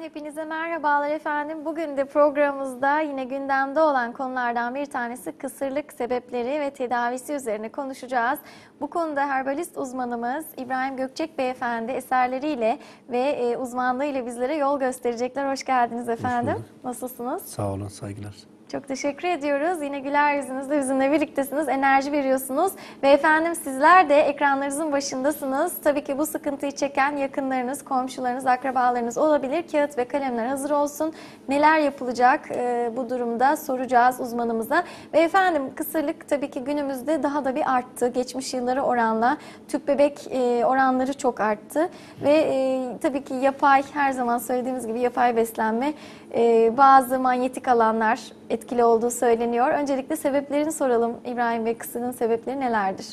Hepinize merhabalar efendim. Bugün de programımızda yine gündemde olan konulardan bir tanesi kısırlık sebepleri ve tedavisi üzerine konuşacağız. Bu konuda herbalist uzmanımız İbrahim Gökçek Beyefendi eserleriyle ve e, uzmanlığıyla bizlere yol gösterecekler. Hoş geldiniz efendim. bulduk. Nasılsınız? Sağ olun, saygılar. Çok teşekkür ediyoruz. Yine güler yüzünüzle bizimle birliktesiniz. Enerji veriyorsunuz. Ve efendim sizler de ekranlarınızın başındasınız. Tabii ki bu sıkıntıyı çeken yakınlarınız, komşularınız, akrabalarınız olabilir. Kağıt ve kalemler hazır olsun. Neler yapılacak e, bu durumda soracağız uzmanımıza. Ve efendim kısırlık tabii ki günümüzde daha da bir arttı. Geçmiş yıllara oranla tüp bebek e, oranları çok arttı. Ve e, tabii ki yapay her zaman söylediğimiz gibi yapay beslenme e, bazı manyetik alanlar etkili olduğu söyleniyor. Öncelikle sebeplerini soralım İbrahim Bey. Kısırın sebepleri nelerdir?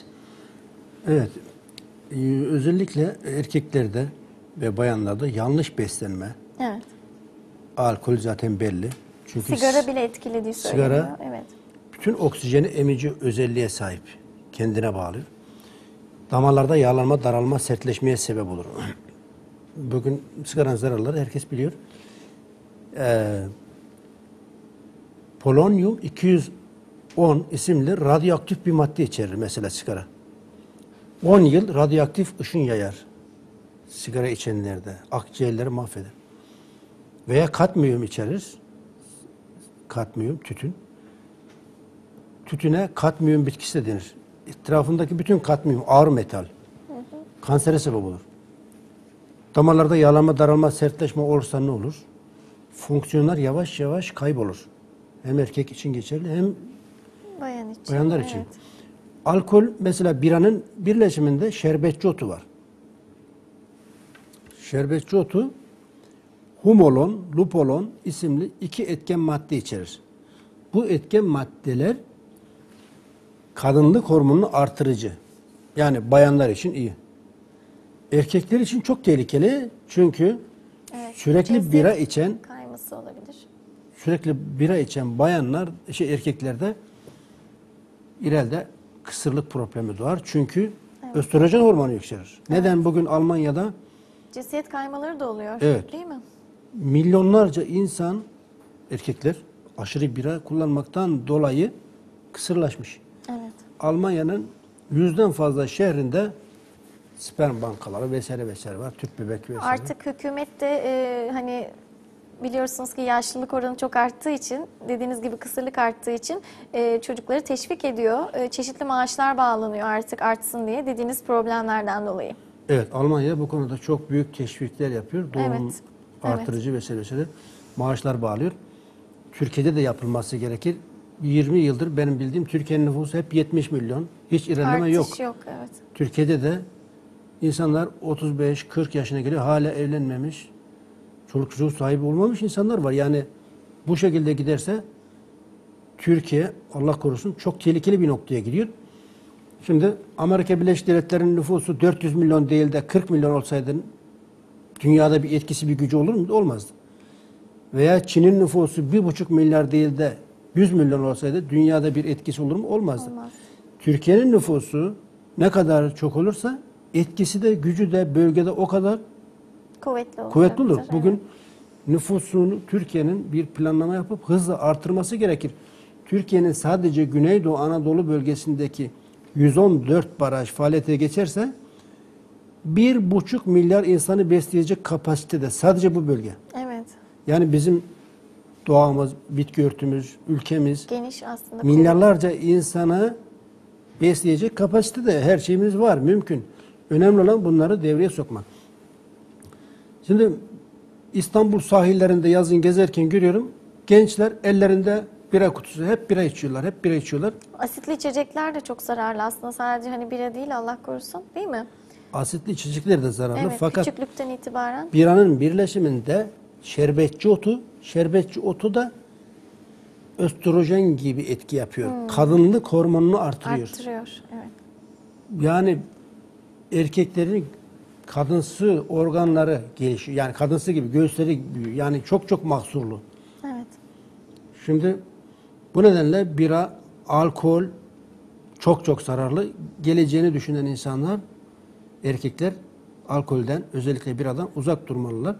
Evet, ee, özellikle erkeklerde ve bayanlarda yanlış beslenme, Evet. alkol zaten belli. Çünkü Sigara bile etkilediği sigara- söyleniyor. Evet. bütün oksijeni emici özelliğe sahip, kendine bağlı. Damarlarda yağlanma, daralma, sertleşmeye sebep olur. Bugün sigaranın zararları herkes biliyor. Ee, polonyum 210 isimli radyoaktif bir madde içerir mesela sigara. 10 yıl radyoaktif ışın yayar sigara içenlerde. Akciğerleri mahveder. Veya katmiyum içerir. Katmiyum, tütün. Tütüne katmiyum bitkisi de denir. Etrafındaki bütün katmiyum ağır metal. Kansere sebep olur. Damarlarda yağlanma, daralma, sertleşme olursa ne olur? Fonksiyonlar yavaş yavaş kaybolur. Hem erkek için geçerli hem Bayan için. bayanlar için. Evet. Alkol mesela biranın birleşiminde şerbetçi otu var. Şerbetçi otu humolon, lupolon isimli iki etken madde içerir. Bu etken maddeler kadınlık hormonunu artırıcı. Yani bayanlar için iyi. Erkekler için çok tehlikeli çünkü Evet, sürekli cinsiyet bira içen Kayması olabilir. Sürekli bira içen bayanlar, şey erkeklerde ileride kısırlık problemi doğar. Çünkü östrojen hormonu yükselir. Neden bugün Almanya'da Cinsiyet kaymaları da oluyor. Evet. Değil mi? milyonlarca insan, erkekler aşırı bira kullanmaktan dolayı kısırlaşmış. Evet. Almanya'nın yüzden fazla şehrinde sperm bankaları vesaire vesaire var. Tüp bebek vesaire. Artık hükümet de e, hani biliyorsunuz ki yaşlılık oranı çok arttığı için dediğiniz gibi kısırlık arttığı için e, çocukları teşvik ediyor. E, çeşitli maaşlar bağlanıyor artık artsın diye dediğiniz problemlerden dolayı. Evet, Almanya bu konuda çok büyük teşvikler yapıyor. Doğum Evet, artırıcı vesaire vesaire maaşlar bağlıyor. Türkiye'de de yapılması gerekir. 20 yıldır benim bildiğim Türkiye'nin nüfusu hep 70 milyon. Hiç ilerleme Artış yok. yok. evet. Türkiye'de de insanlar 35-40 yaşına geliyor hala evlenmemiş. Çoluk çocuğu sahibi olmamış insanlar var. Yani bu şekilde giderse Türkiye Allah korusun çok tehlikeli bir noktaya gidiyor. Şimdi Amerika Birleşik Devletleri'nin nüfusu 400 milyon değil de 40 milyon olsaydı dünyada bir etkisi bir gücü olur muydu? Olmazdı. Veya Çin'in nüfusu 1,5 milyar değil de 100 milyon olsaydı dünyada bir etkisi olur mu? Olmazdı. Olmaz. Türkiye'nin nüfusu ne kadar çok olursa etkisi de gücü de bölgede o kadar Kuvvetli olur. kuvvetli olur. Bugün nüfusunu Türkiye'nin bir planlama yapıp hızla artırması gerekir. Türkiye'nin sadece Güneydoğu Anadolu bölgesindeki 114 baraj faaliyete geçerse 1,5 milyar insanı besleyecek kapasitede sadece bu bölge. Evet. Yani bizim doğamız, bitki örtümüz, ülkemiz Geniş aslında. milyarlarca insanı besleyecek kapasitede her şeyimiz var, mümkün. Önemli olan bunları devreye sokmak. Şimdi İstanbul sahillerinde yazın gezerken görüyorum. Gençler ellerinde bira kutusu. Hep bira içiyorlar, hep bira içiyorlar. Asitli içecekler de çok zararlı aslında. Sadece hani bira değil Allah korusun değil mi? Asitli içecekler de zararlı. Evet. Fakat Küçüklükten itibaren. biranın birleşiminde şerbetçi otu, şerbetçi otu da östrojen gibi etki yapıyor. Kadınlık hormonunu artırıyor. Arttırıyor. Evet. Yani erkeklerin kadınsı organları gelişiyor. Yani kadınsı gibi göğüsleri büyüyor. Yani çok çok mahsurlu. Evet. Şimdi bu nedenle bira, alkol çok çok zararlı. Geleceğini düşünen insanlar, erkekler alkolden özellikle biradan uzak durmalılar.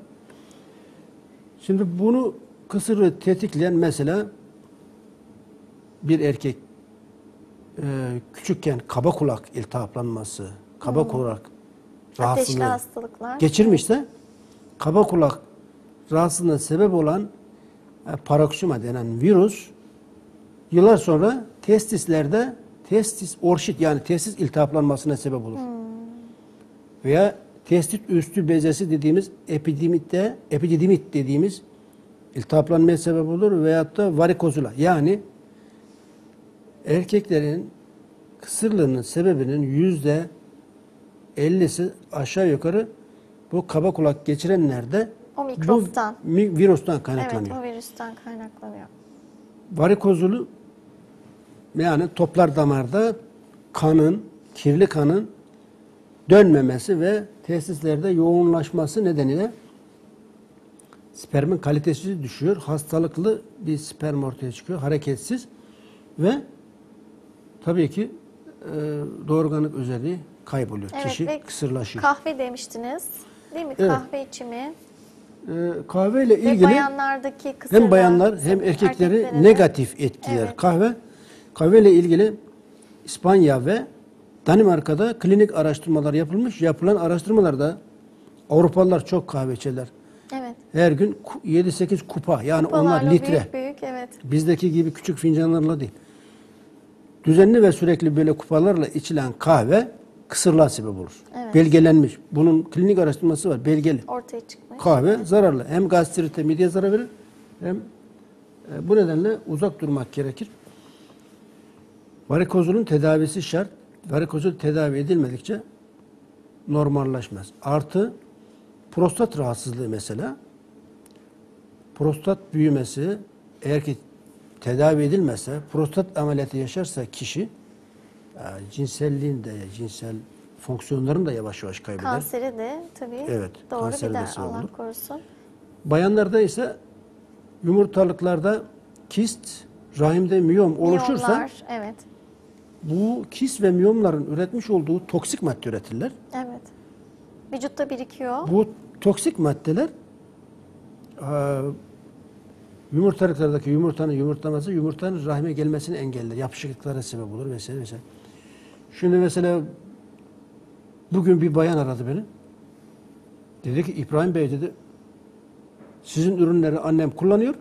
Şimdi bunu kısırı tetikleyen mesela bir erkek e, küçükken kaba kulak iltihaplanması, kaba kulak Ateşli rahatsızlığı hastalıklar. geçirmişse kaba kulak rahatsızlığına sebep olan e, paroksima denen virüs yıllar sonra testislerde testis orşit yani testis iltihaplanmasına sebep olur. Veya testis üstü bezesi dediğimiz epidimitte epididimit dediğimiz iltihaplanmaya sebep olur veyahut da varikozula yani erkeklerin kısırlığının sebebinin yüzde 50'si aşağı yukarı bu kaba kulak geçirenlerde O mikroptan. bu mi- virüsten Evet kaynaklanıyor. o virüsten kaynaklanıyor. Varikozulu yani toplar damarda kanın, kirli kanın dönmemesi ve tesislerde yoğunlaşması nedeniyle spermin kalitesi düşüyor. Hastalıklı bir sperm ortaya çıkıyor. Hareketsiz ve tabii ki e, doğurganlık özelliği kayboluyor. Evet Kişi kısırlaşıyor. Kahve demiştiniz. Değil mi? Evet. Kahve içimi. E, kahveyle Ve ilgili bayanlardaki kısırlar. hem bayanlar hem erkekleri negatif etkiler. Evet. Kahve kahveyle ilgili İspanya ve Danimarka'da klinik araştırmalar yapılmış. Yapılan araştırmalarda Avrupalılar çok kahve içerler. Evet. Her gün ku- 7-8 kupa yani Kupalarla onlar litre. Büyük büyük evet. Bizdeki gibi küçük fincanlarla değil. Düzenli ve sürekli böyle kupalarla içilen kahve kısırlığa sebep olur. Evet. Belgelenmiş. Bunun klinik araştırması var. Belgeli. Ortaya çıkmış. Kahve zararlı. Hem gastrite, mideye zarar verir hem e, bu nedenle uzak durmak gerekir. Varikozulun tedavisi şart. Varikozul tedavi edilmedikçe normalleşmez. Artı prostat rahatsızlığı mesela prostat büyümesi eğer ki tedavi edilmezse prostat ameliyatı yaşarsa kişi cinselliğin de cinsel fonksiyonlarını da yavaş yavaş kaybeder. Kanseri de tabii Evet, doğru kansere de gider sebep Allah olur. korusun. Bayanlarda ise yumurtalıklarda kist, rahimde miyom oluşursa Miyomlar, evet. bu kist ve miyomların üretmiş olduğu toksik madde üretirler. Evet. Vücutta birikiyor. Bu toksik maddeler eee, yumurtalıklardaki yumurtanın yumurtlaması yumurtanın rahime gelmesini engeller. Yapışıklıklara sebep olur vesaire vesaire. Şimdi mesela bugün bir bayan aradı beni. Dedi ki İbrahim Bey dedi sizin ürünleri annem kullanıyor.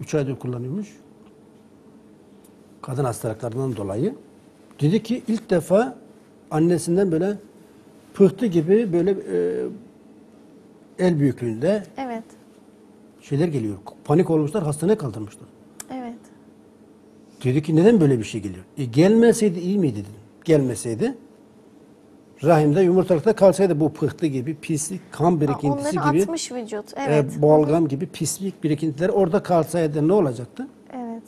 Üç aydır kullanıyormuş. Kadın hastalıklarından dolayı. Dedi ki ilk defa annesinden böyle pıhtı gibi böyle e, el büyüklüğünde Evet. şeyler geliyor. Panik olmuşlar, hastaneye kaldırmışlar. Evet. Dedi ki neden böyle bir şey geliyor? E, gelmeseydi iyi miydi dedim. Gelmeseydi rahimde yumurtalıkta kalsaydı bu pıhtı gibi pislik, kan birikintisi Onları gibi atmış vücut. e, Evet. balgam gibi pislik birikintileri orada kalsaydı ne olacaktı? evet.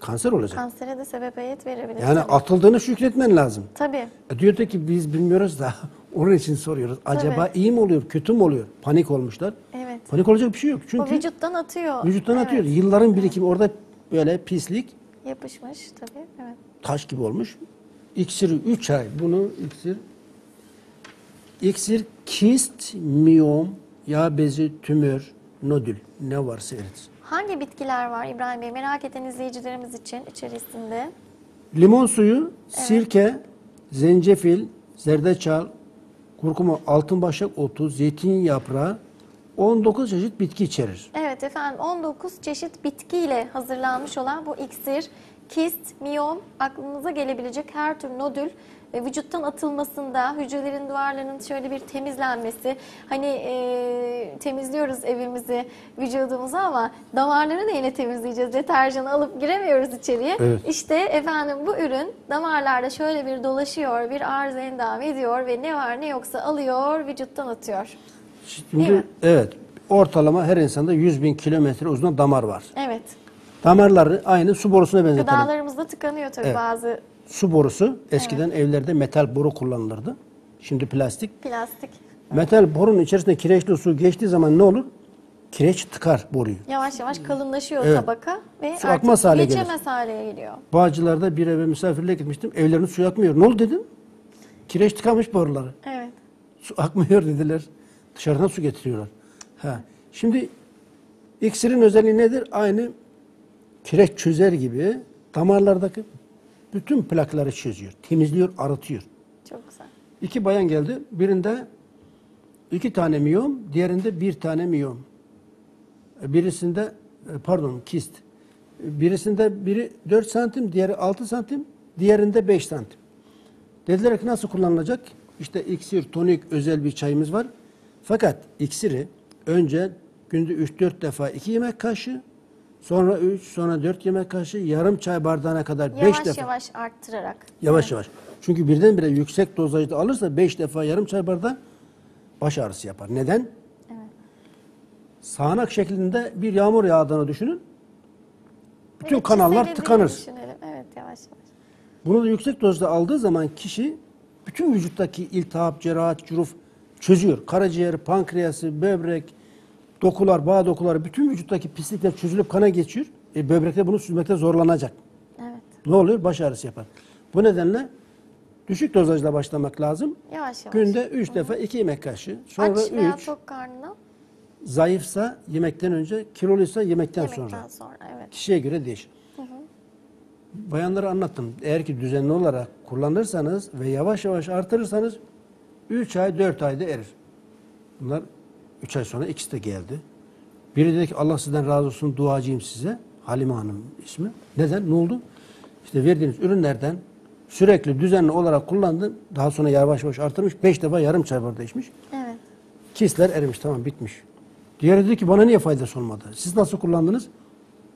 Kanser olacak. Kansere de sebebiyet verebilir. Yani tabii. atıldığını şükretmen lazım. Tabii. E, diyor da ki biz bilmiyoruz da onun için soruyoruz. Acaba iyi mi oluyor, kötü mü oluyor? Panik olmuşlar. Evet. Panik olacak bir şey yok. Çünkü vücuttan atıyor. vücuttan Evet. atıyor. Yılların birikimi orada böyle pislik, Yapışmış tabii. Evet. taş gibi olmuş. İksiri 3 ay. Bunu iksir iksir kist, miyom, yağ bezi, tümör, nodül ne varsa eritsin. Hangi bitkiler var İbrahim Bey? Merak eden izleyicilerimiz için içerisinde. Limon suyu, sirke, zencefil, zerdeçal, kurkuma, altınbaşak otu, zeytin yaprağı 19 çeşit bitki içerir. Evet efendim 19 çeşit bitkiyle hazırlanmış olan bu iksir, kist, miyom, aklınıza gelebilecek her tür nodül ve vücuttan atılmasında, hücrelerin duvarlarının şöyle bir temizlenmesi, hani e, temizliyoruz evimizi, vücudumuzu ama damarları da yine temizleyeceğiz. Deterjanı alıp giremiyoruz içeriye. Evet. İşte efendim bu ürün damarlarda şöyle bir dolaşıyor, bir arıza endam ediyor ve ne var ne yoksa alıyor, vücuttan atıyor. Değil Şimdi mi? evet ortalama her insanda 100 bin kilometre uzun damar var. Evet. Damarları aynı su borusuna benzetelim. Gıdalarımızda tıkanıyor tabii Evet. bazı Su borusu eskiden evlerde metal boru kullanılırdı. Şimdi plastik. plastik. Metal borunun içerisinde kireçli su geçtiği zaman ne olur? Kireç tıkar boruyu. Yavaş yavaş kalınlaşıyor tabaka ve Su artık akmaz hale gelir. geçemez hale geliyor. Bağcılarda bir eve misafirliğe gitmiştim. Evlerinin suyu akmıyor. Ne oldu dedim. Kireç tıkamış boruları. Evet. Su akmıyor dediler. Dışarıdan su getiriyorlar. Ha. Şimdi İksirin özelliği nedir? Aynı kireç çözer gibi damarlardaki bütün plakları çözüyor. Temizliyor, arıtıyor. Çok güzel. İki bayan geldi. Birinde iki tane miyom, diğerinde bir tane miyom. Birisinde e, pardon kist. Birisinde biri 4 santim, diğeri 6 santim, diğerinde 5 santim. Dediler ki nasıl kullanılacak? İşte iksir, tonik özel bir çayımız var. Fakat iksiri önce günde 3-4 defa 2 yemek kaşığı, sonra 3, sonra 4 yemek kaşığı, yarım çay bardağına kadar 5 Yavaş defa. yavaş arttırarak. Yavaş yavaş. Çünkü birdenbire yüksek dozajda alırsa 5 defa yarım çay bardağı baş ağrısı yapar. Neden? Evet. Sağanak şeklinde bir yağmur yağdığını düşünün. Bütün Evet, kanallar tıkanır. düşünelim. Evet yavaş yavaş. Bunu da yüksek dozda aldığı zaman kişi bütün vücuttaki iltihap, cerahat, cüruf çözüyor. Karaciğer, pankreası, böbrek, dokular, bağ dokuları bütün vücuttaki pislikler çözülüp kana geçiyor. E, böbrekte bunu süzmekte zorlanacak. Evet. Ne oluyor? Baş ağrısı yapar. Bu nedenle düşük dozajla başlamak lazım. Yavaş yavaş. Günde 3 defa 2 yemek kaşığı. Sonra Aç veya 3. tok karnına Zayıfsa yemekten önce, kiloluysa yemekten, yemekten sonra. sonra. Evet. Kişiye göre değişir. Bayanlara anlattım. Eğer ki düzenli olarak kullanırsanız ve yavaş yavaş artırırsanız 3 ay 4 ayda erir. Bunlar 3 ay sonra ikisi de geldi. Biri dedi ki Allah sizden razı olsun duacıyım size. Halime Hanım ismi. Neden? Ne oldu? İşte verdiğiniz ürünlerden sürekli düzenli olarak kullandım. Daha sonra yavaş yavaş artırmış. 5 defa yarım çay bardağı içmiş. Evet. Kistler erimiş tamam bitmiş. Diğeri dedi ki bana niye faydası olmadı? Siz nasıl kullandınız?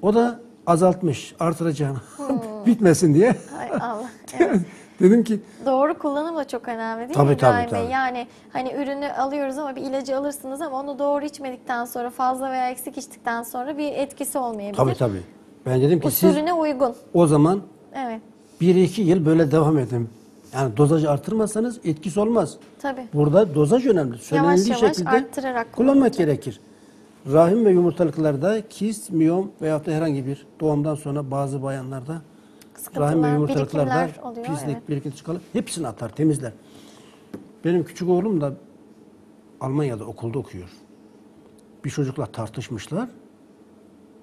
O da azaltmış artıracağını. Bitmesin diye. Hay Allah. Evet. Dedim ki Doğru kullanım da çok önemli değil Tabii, mi İbrahim tabii, Bey? tabii. Yani hani ürünü alıyoruz ama bir ilacı alırsınız ama onu doğru içmedikten sonra fazla veya eksik içtikten sonra bir etkisi olmayabilir. tabii tabii. Ben dedim ki siz Usulüne uygun. o zaman Evet. 1-2 yıl böyle devam edin. Yani dozajı artırmazsanız etkisi olmaz. Tabii. Burada dozaj önemli. Söylenildiği yavaş şekilde arttırarak kullanmak gerekir. Rahim ve yumurtalıklarda kist, miyom veyahut da herhangi bir doğumdan sonra bazı bayanlarda Sıkıntılar, rahim ve yumurtalıklarda oluyor, pislik, evet. birikinti kalır. Hepsini atar, temizler. Benim küçük oğlum da Almanya'da okulda okuyor. Bir çocukla tartışmışlar.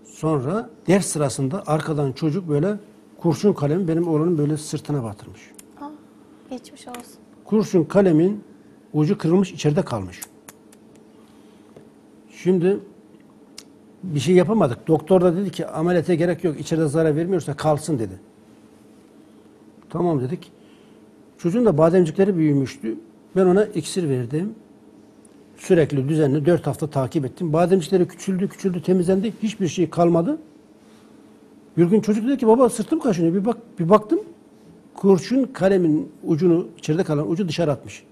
Sonra ders sırasında arkadan çocuk böyle kurşun kalemi benim oğlunun böyle sırtına batırmış. Ah, geçmiş olsun. Kurşun kalemin ucu kırılmış içeride kalmış. Şimdi bir şey yapamadık. Doktor da dedi ki ameliyata gerek yok. İçeride zarar vermiyorsa kalsın dedi. Tamam dedik. Çocuğun da bademcikleri büyümüştü. Ben ona iksir verdim. Sürekli düzenli 4 hafta takip ettim. Bademcikleri küçüldü küçüldü temizlendi. Hiçbir şey kalmadı. Bir gün çocuk dedi ki baba sırtım kaşınıyor. Bir bak bir baktım. Kurşun kalemin ucunu içeride kalan ucu dışarı atmış.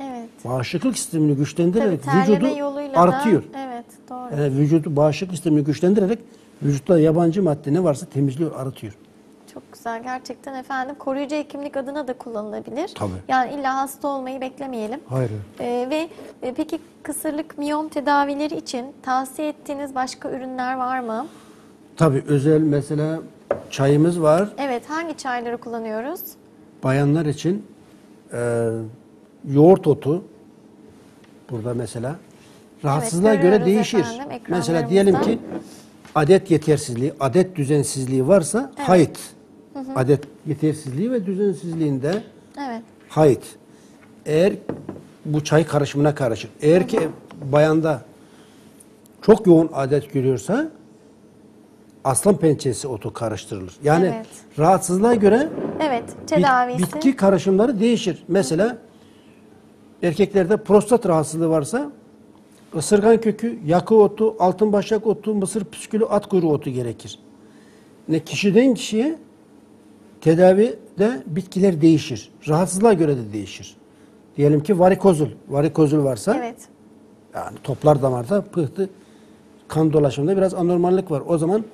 Evet. Bağışıklık sistemini Tabii güçlendirerek terleme vücudu artıyor. da evet doğru. Yani vücudu bağışıklık sistemini güçlendirerek vücutta yabancı madde ne varsa temizliyor, arıtıyor. Güzel gerçekten efendim. Koruyucu hekimlik adına da kullanılabilir. Tabii. Yani illa hasta olmayı beklemeyelim. Hayır. Ee, ve e, peki kısırlık miyom tedavileri için tavsiye ettiğiniz başka ürünler var mı? Tabii özel mesela çayımız var. Evet hangi çayları kullanıyoruz? Bayanlar için e, yoğurt otu burada mesela rahatsızlığa göre görüyoruz değişir. efendim mesela diyelim ki adet yetersizliği, adet düzensizliği varsa hayt. Adet yetersizliği ve düzensizliğinde Evet. Hayır. Eğer bu çay karışımına karışır. Eğer ki bayanda çok yoğun adet görüyorsa aslan pençesi otu karıştırılır. Yani Evet. rahatsızlığa göre Evet bit- tedavisi. bitki karışımları değişir. Mesela erkeklerde prostat rahatsızlığı varsa ısırgan kökü, yakı otu, altın başak otu, mısır püskülü, at kuyruğu otu gerekir. Ne kişiden kişiye tedavide bitkiler değişir. Rahatsızlığa göre de değişir. Diyelim ki varikozul. Varikozul varsa Evet. yani toplar damarda pıhtı kan dolaşımında biraz anormallik var. O zaman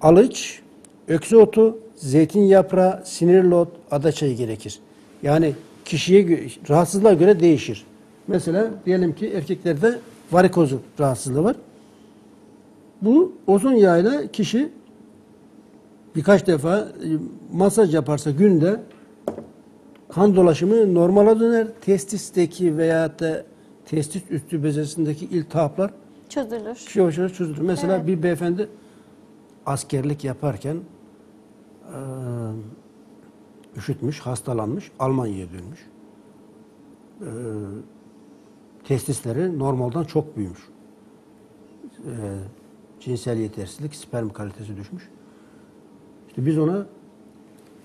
alıç, öksü otu, zeytin yaprağı, sinirli ot, adaçayı gerekir. Yani kişiye rahatsızlığa göre değişir. Mesela diyelim ki erkeklerde varikozul rahatsızlığı var. Bu ozon yağıyla kişi birkaç defa e, masaj yaparsa günde kan dolaşımı normala döner. Testisteki veya da testis üstü bezesindeki iltihaplar Çözülür. yavaş yavaş çözülür. Mesela Evet. bir beyefendi askerlik yaparken eee, üşütmüş, hastalanmış, Almanya'ya dönmüş. Eee, testisleri normalden çok büyümüş. Cinsel yetersizlik, sperm kalitesi düşmüş. İşte biz ona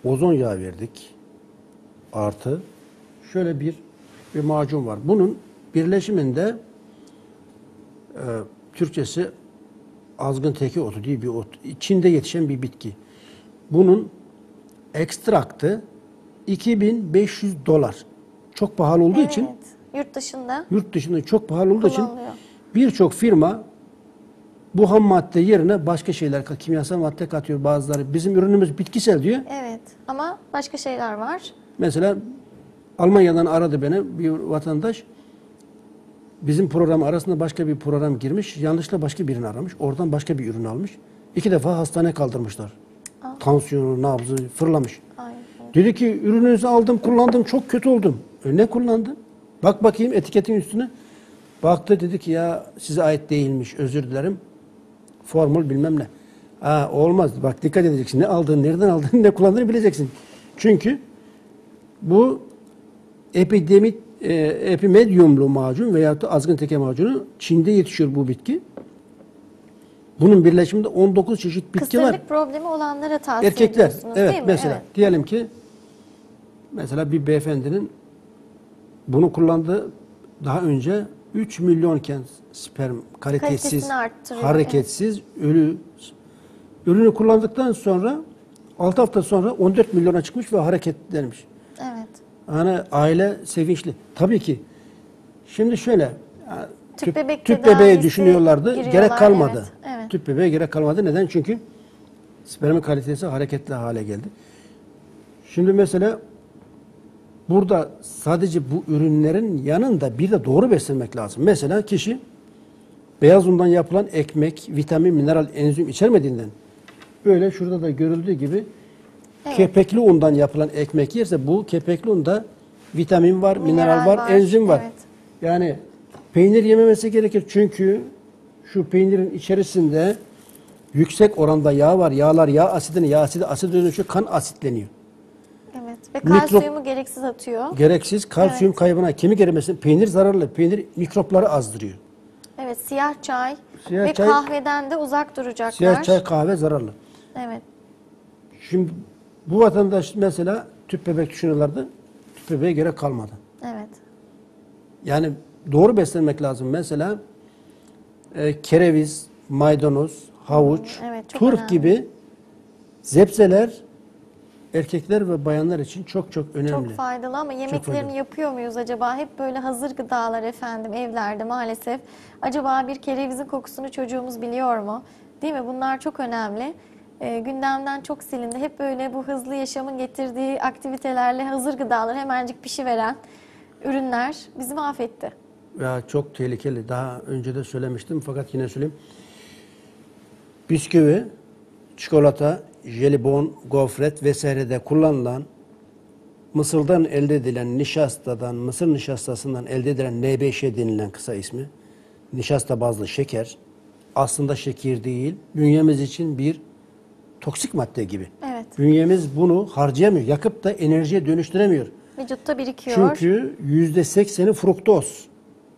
ozon yağı verdik. Artı şöyle bir bir macun var. Bunun birleşiminde e, Türkçesi azgın teki otu diye bir ot. Çin'de yetişen bir bitki. Bunun ekstraktı 2500 dolar. Çok pahalı olduğu için Evet. Yurt dışında yurt dışında çok pahalı olduğu için birçok firma bu ham madde yerine başka şeyler, kimyasal madde katıyor bazıları. Bizim ürünümüz bitkisel diyor. Evet. Ama başka şeyler var. Mesela Almanya'dan aradı beni bir vatandaş. Bizim program arasında başka bir program girmiş. Yanlışla başka birini aramış. Oradan başka bir ürün almış. İki defa hastaneye kaldırmışlar. Aa. Tansiyonu, nabzı fırlamış. Ay. Dedi ki ürününüzü aldım, kullandım, çok kötü oldum. E ne kullandın? Bak bakayım etiketin üstüne. Baktı dedi ki ya size ait değilmiş, özür dilerim. Formül bilmem ne. Ha, olmaz. Bak dikkat edeceksin. Ne aldığını, nereden aldığını, ne kullandığını bileceksin. Çünkü bu epidemik e, epimedyumlu macun veyahut da azgın teke macunu Çin'de yetişiyor bu bitki. Bunun birleşiminde 19 çeşit bitki var. Kısırlık problemi olanlara tavsiye Erkekler. Evet değil mi? mesela Evet. diyelim ki mesela bir beyefendinin bunu kullandığı daha önce 3 milyonken sperm kalitesiz, hareketsiz, ölü ürünü kullandıktan sonra 6 hafta sonra 14 milyona çıkmış ve hareketlenmiş. Evet. Yani aile sevinçli. Tabii ki. Şimdi şöyle ya, Tüp tüp bebeği düşünüyorlardı. Gerek kalmadı. evet, evet. Tüp bebeğe gerek kalmadı. Neden? Çünkü spermin kalitesi hareketli hale geldi. Şimdi mesela burada sadece bu ürünlerin yanında bir de doğru beslenmek lazım. Mesela kişi beyaz undan yapılan ekmek, vitamin, mineral, enzim içermediğinden böyle şurada da görüldüğü gibi Evet. kepekli undan yapılan ekmek yerse bu kepekli unda vitamin var, mineral, Mineral var, var, enzim var. evet. Yani peynir yememesi gerekir çünkü şu peynirin içerisinde yüksek oranda yağ var. Yağlar yağ asidini, yağ asidi asit dönüşüyor, kan asitleniyor. Evet. Ve Mikrop- kalsiyumu gereksiz atıyor. Gereksiz kalsiyum kaybına, kemik erimesine peynir zararlı. Peynir mikropları azdırıyor. Evet. Siyah çay Siyah ve çay- kahveden de uzak duracaklar. Siyah çay, kahve zararlı. Evet. Şimdi bu vatandaş mesela tüp bebek düşünüyorlardı. Tüp bebeğe gerek kalmadı. Evet. Yani doğru beslenmek lazım. Mesela e, kereviz, maydanoz, havuç, evet, çok turp önemli. gibi zepseler erkekler ve bayanlar için çok çok önemli. Çok faydalı ama yemeklerini faydalı. yapıyor muyuz acaba? Hep böyle hazır gıdalar efendim evlerde maalesef. Acaba bir kerevizin kokusunu çocuğumuz biliyor mu? Değil mi? Bunlar çok önemli. Ee, gündemden çok silindi. Hep böyle bu hızlı yaşamın getirdiği aktivitelerle hazır gıdalar hemencik pişiveren ürünler bizi mahvetti. Ya çok tehlikeli. Daha önce de söylemiştim fakat yine söyleyeyim. Bisküvi, çikolata, jelibon, gofret vesairede kullanılan mısırdan elde edilen nişastadan, mısır nişastasından elde edilen N5 denilen kısa ismi, nişasta bazlı şeker, aslında şeker değil, bünyemiz için bir toksik madde gibi. Evet. Bünyemiz bunu harcayamıyor, yakıp da enerjiye dönüştüremiyor. Vücutta birikiyor. Çünkü yüzde sekseni fruktoz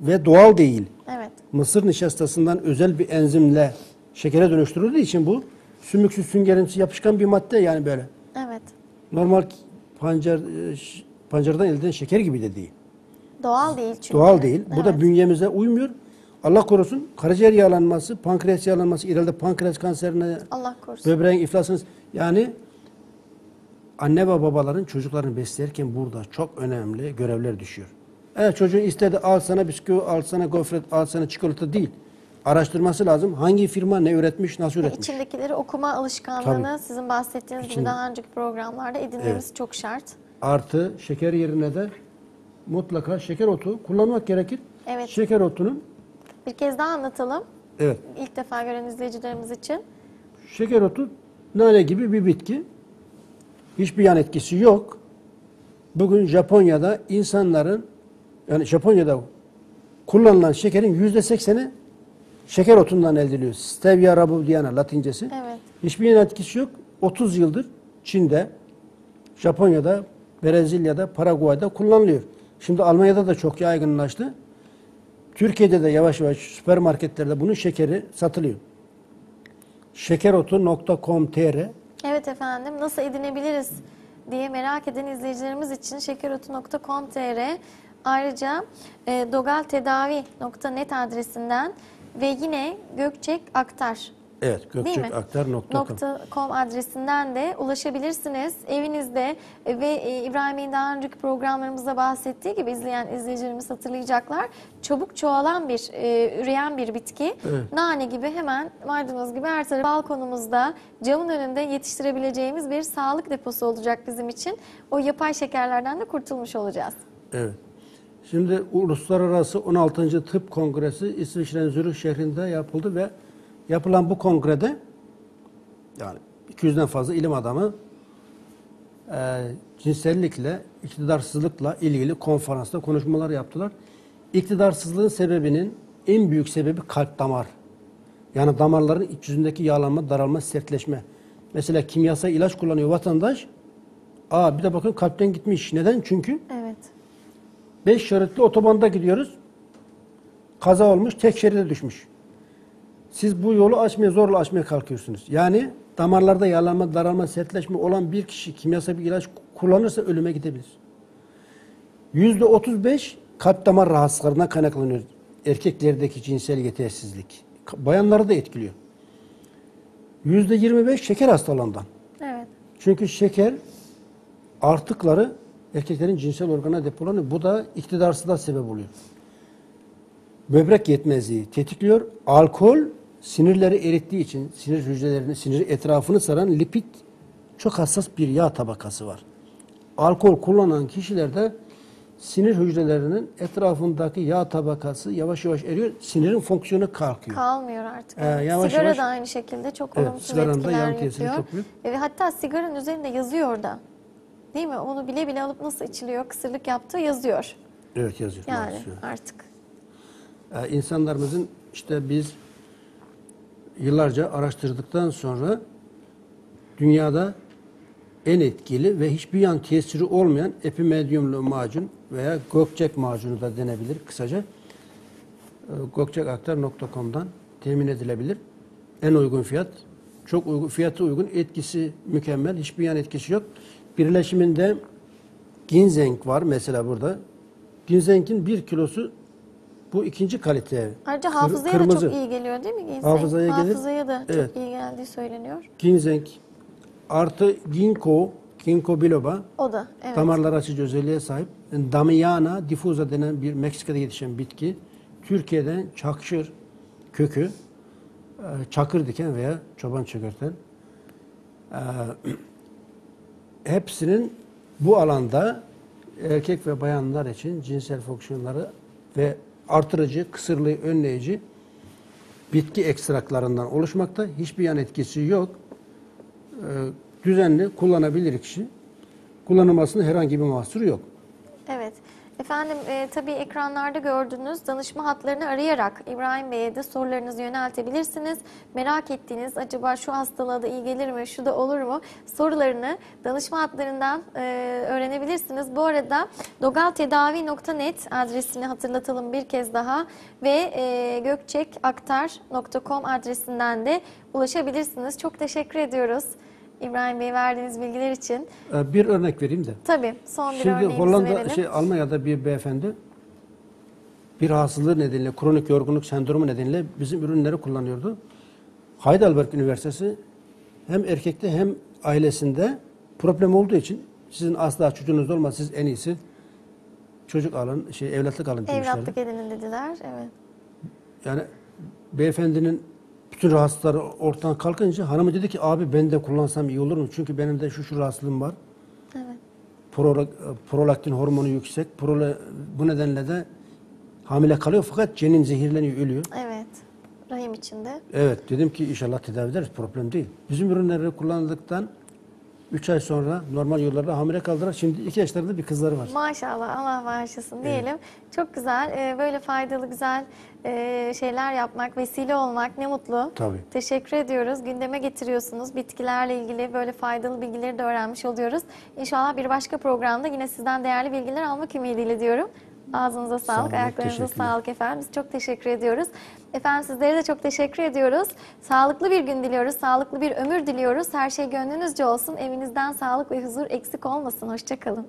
ve doğal değil. Evet. Mısır nişastasından özel bir enzimle şekere dönüştürüldüğü için bu sümüksüz süngerimsi yapışkan bir madde yani böyle. Evet. Normal pancar e, pancardan elde edilen şeker gibi de değil. Doğal değil çünkü. Doğal değil. Bu da Evet. bünyemize uymuyor. Allah korusun karaciğer yağlanması, pankreas yağlanması, ileride pankreas kanserine, Allah korusun. böbreğin iflasınız. Yani anne ve babaların çocuklarını beslerken burada çok önemli görevler düşüyor. Evet çocuğu istedi al sana bisküvi, al sana gofret, al sana çikolata değil. Araştırması lazım. Hangi firma ne üretmiş, nasıl üretmiş? içindekileri okuma alışkanlığını Tabii. sizin bahsettiğiniz gibi İçinde- daha önceki programlarda edinmemiz çok şart. Artı şeker yerine de mutlaka şeker otu kullanmak gerekir. Evet. Şeker otunun Bir kez daha anlatalım. evet İlk defa gören izleyicilerimiz için. Şeker otu nane gibi bir bitki. Hiçbir yan etkisi yok. Bugün Japonya'da insanların yani Japonya'da kullanılan şekerin yüzde sekseni Şeker otundan elde ediliyor. Stevia rabudiana latincesi. Evet. Hiçbir etkisi yok. 30 yıldır Çin'de, Japonya'da, Brezilya'da, Paraguay'da kullanılıyor. Şimdi Almanya'da da çok yaygınlaştı. Türkiye'de de yavaş yavaş süpermarketlerde bunun şekeri satılıyor. Şekerotu.com.tr Evet efendim nasıl edinebiliriz diye merak eden izleyicilerimiz için şekerotu.com.tr ayrıca e, dogaltedavi.net adresinden ve yine Gökçek Aktar Evet, gökçekaktar.com. .com adresinden de ulaşabilirsiniz. Evinizde ve e, İbrahim Bey'in daha önceki programlarımızda bahsettiği gibi izleyen izleyicilerimiz hatırlayacaklar. Çabuk çoğalan bir, e, üreyen bir bitki. Evet. Nane gibi hemen maydanoz gibi her tarafı balkonumuzda, camın önünde yetiştirebileceğimiz bir sağlık deposu olacak bizim için. O yapay şekerlerden de kurtulmuş olacağız. Evet. Şimdi Uluslararası 16. Tıp Kongresi İsviçre'nin Zürich şehrinde yapıldı ve yapılan bu kongrede yani 200'den fazla ilim adamı e, cinsellikle, iktidarsızlıkla ilgili konferansta konuşmalar yaptılar. İktidarsızlığın sebebinin en büyük sebebi kalp damar. Yani damarların iç yüzündeki yağlanma, daralma, sertleşme. Mesela kimyasal ilaç kullanıyor vatandaş. Aa bir de bakın kalpten gitmiş. Neden? Çünkü Evet. 5 şeritli otobanda gidiyoruz. Kaza olmuş, tek şeride düşmüş. Siz bu yolu açmaya, zorla açmaya kalkıyorsunuz. Yani damarlarda yağlanma, daralma, sertleşme olan bir kişi kimyasal bir ilaç kullanırsa ölüme gidebilir. Yüzde 35 kalp damar rahatsızlıklarından kaynaklanıyor. Erkeklerdeki cinsel yetersizlik. Bayanları da etkiliyor. Yüzde 25 şeker hastalığından. Evet. Çünkü şeker artıkları erkeklerin cinsel organa depolanıyor. Bu da iktidarsızlığa sebep oluyor. Böbrek yetmezliği tetikliyor. Alkol sinirleri erittiği için sinir hücrelerini, sinir etrafını saran lipid çok hassas bir yağ tabakası var. Alkol kullanan kişilerde sinir hücrelerinin etrafındaki yağ tabakası yavaş yavaş eriyor. Sinirin fonksiyonu kalkıyor. Kalmıyor artık. Ee, Evet. yavaş Sigara yavaş- da aynı şekilde çok Evet, olumsuz da etkiler yapıyor. çok büyük. Ve hatta sigaranın üzerinde yazıyor da. Değil mi? Onu bile bile alıp nasıl içiliyor, kısırlık yaptığı yazıyor. evet yazıyor. Yani maalesef. artık. Ee, insanlarımızın işte biz yıllarca araştırdıktan sonra dünyada en etkili ve hiçbir yan tesiri olmayan epimedyumlu macun veya gökçek macunu da denebilir kısaca. Ee, Gökçekaktar.com'dan temin edilebilir. En uygun fiyat. Çok uygun, fiyatı uygun, etkisi mükemmel, hiçbir yan etkisi yok. Birleşiminde ginseng var mesela burada. Ginsengin bir kilosu bu ikinci kalite. Ayrıca hafızaya da kırmızı. çok iyi geliyor değil mi ginseng? Hafızaya gelir. Hafızaya da Evet. çok iyi geldiği söyleniyor. Ginseng artı ginkgo, ginkgo biloba O da evet. damarlar açıcı özelliğe sahip. Yani Damiana diffusa denen bir Meksika'da yetişen bitki. Türkiye'den çakşır kökü, e, çakır diken veya çoban çökerten. Hepsinin bu alanda erkek ve bayanlar için cinsel fonksiyonları ve artırıcı, kısırlığı önleyici bitki ekstraklarından oluşmakta. Hiçbir yan etkisi yok. Ee, düzenli kullanabilir kişi. Kullanılmasında herhangi bir mahsuru yok. Evet. Efendim e, tabii ekranlarda gördüğünüz danışma hatlarını arayarak İbrahim Bey'e de sorularınızı yöneltebilirsiniz. Merak ettiğiniz acaba şu hastalığa da iyi gelir mi, şu da olur mu sorularını danışma hatlarından e, öğrenebilirsiniz. Bu arada dogaltedavi.net adresini hatırlatalım bir kez daha ve e, gökçekaktar.com adresinden de ulaşabilirsiniz. Çok teşekkür ediyoruz İbrahim Bey verdiğiniz bilgiler için. Ee, bir örnek vereyim de. Tabii son bir Şimdi Hollanda, verelim. şey Almanya'da bir beyefendi bir rahatsızlığı nedeniyle, kronik yorgunluk sendromu nedeniyle bizim ürünleri kullanıyordu. Heidelberg Üniversitesi hem erkekte hem ailesinde problem olduğu için sizin asla çocuğunuz olmaz, siz en iyisi çocuk alın, şey evlatlık alın demişlerdi. Evlatlık edinin dediler. Evet. Yani beyefendinin bütün rahatsızlıkları ortadan kalkınca hanımı dedi ki abi ben de kullansam iyi olur mu? Çünkü benim de şu şu rahatsızlığım var. Evet. Prola- prolaktin hormonu yüksek. Prola- bu nedenle de hamile kalıyor fakat cenin zehirleniyor, ölüyor. Evet. Rahim içinde. Evet dedim ki inşallah tedavi ederiz problem değil. Bizim ürünleri kullandıktan 3 ay sonra normal yollarda hamile kaldılar. Şimdi 2 yaşlarında bir kızları var. Maşallah Allah bağışlasın diyelim. Çok güzel e, böyle faydalı güzel e, şeyler yapmak, vesile olmak ne mutlu. Tabii. Teşekkür ediyoruz. Gündeme getiriyorsunuz. Bitkilerle ilgili böyle faydalı bilgileri de öğrenmiş oluyoruz. İnşallah bir başka programda yine sizden değerli bilgiler almak ümidiyle diyorum. Ağzınıza sağlık, olun, ayaklarınıza sağlık efendim. Biz çok teşekkür ediyoruz. Efendim sizlere de çok teşekkür ediyoruz. Sağlıklı bir gün diliyoruz, sağlıklı bir ömür diliyoruz. Her şey gönlünüzce olsun. Evinizden sağlık ve huzur eksik olmasın. Hoşçakalın.